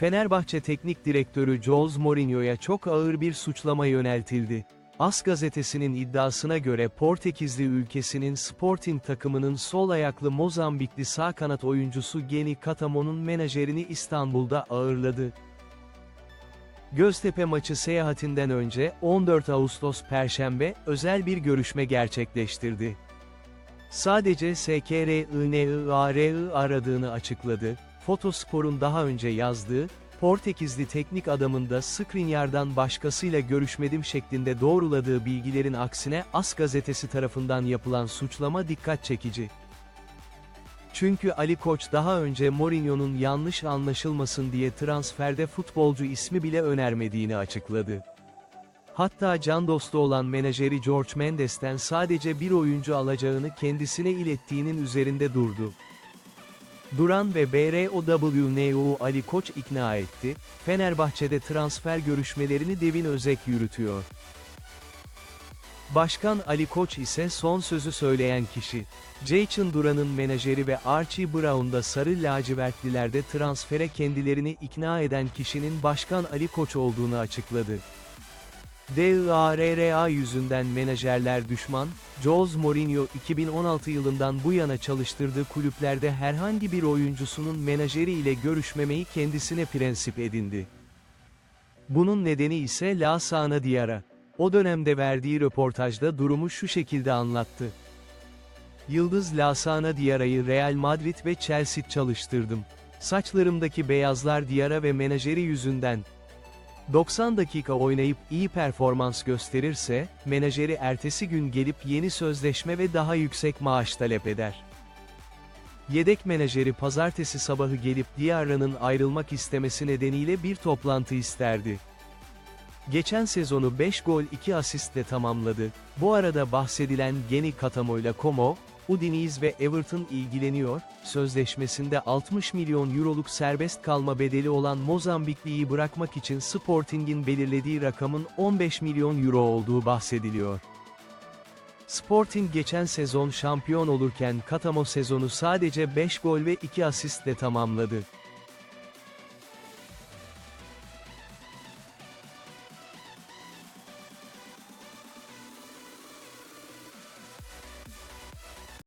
Fenerbahçe Teknik Direktörü Jose Mourinho'ya çok ağır bir suçlama yöneltildi. AS gazetesinin iddiasına göre Portekizli ülkesinin Sporting takımının sol ayaklı Mozambikli sağ kanat oyuncusu Geni Katamo'nun menajerini İstanbul'da ağırladı. Göztepe maçı seyahatinden önce 14 Ağustos Perşembe özel bir görüşme gerçekleştirdi. Sadece SKRINIAR'ı aradığını açıkladı. Fotospor'un daha önce yazdığı, Portekizli teknik adamın da Skriniar'dan başkasıyla görüşmedim şeklinde doğruladığı bilgilerin aksine AS gazetesi tarafından yapılan suçlama dikkat çekici. Çünkü Ali Koç daha önce Mourinho'nun yanlış anlaşılmasın diye transferde futbolcu ismi bile önermediğini açıkladı. Hatta can dostu olan menajeri George Mendes'ten sadece bir oyuncu alacağını kendisine ilettiğinin üzerinde durdu. Duran ve BROWNU Ali Koç ikna etti, Fenerbahçe'de transfer görüşmelerini Devin Özek yürütüyor. Başkan Ali Koç ise son sözü söyleyen kişi. Jason Duran'ın menajeri ve Archie Brown da Sarı Lacivertlilerde transfere kendilerini ikna eden kişinin Başkan Ali Koç olduğunu açıkladı. DIARRA yüzünden menajerler düşman, Jose Mourinho 2016 yılından bu yana çalıştırdığı kulüplerde herhangi bir oyuncusunun menajeri ile görüşmemeyi kendisine prensip edindi. Bunun nedeni ise La Sana Diarra. O dönemde verdiği röportajda durumu şu şekilde anlattı. Yıldız Lasana Diarra'yı Real Madrid ve Chelsea çalıştırdım. Saçlarımdaki beyazlar Diarra ve menajeri yüzünden. 90 dakika oynayıp iyi performans gösterirse, menajeri ertesi gün gelip yeni sözleşme ve daha yüksek maaş talep eder. Yedek menajeri pazartesi sabahı gelip Diarra'nın ayrılmak istemesi nedeniyle bir toplantı isterdi. Geçen sezonu 5 gol 2 asistle tamamladı. Bu arada bahsedilen Geni Katamo ile Como, Udinese ve Everton ilgileniyor, sözleşmesinde 60 milyon euroluk serbest kalma bedeli olan Mozambikli'yi bırakmak için Sporting'in belirlediği rakamın 15 milyon euro olduğu bahsediliyor. Sporting geçen sezon şampiyon olurken Katamo sezonu sadece 5 gol ve 2 asistle tamamladı.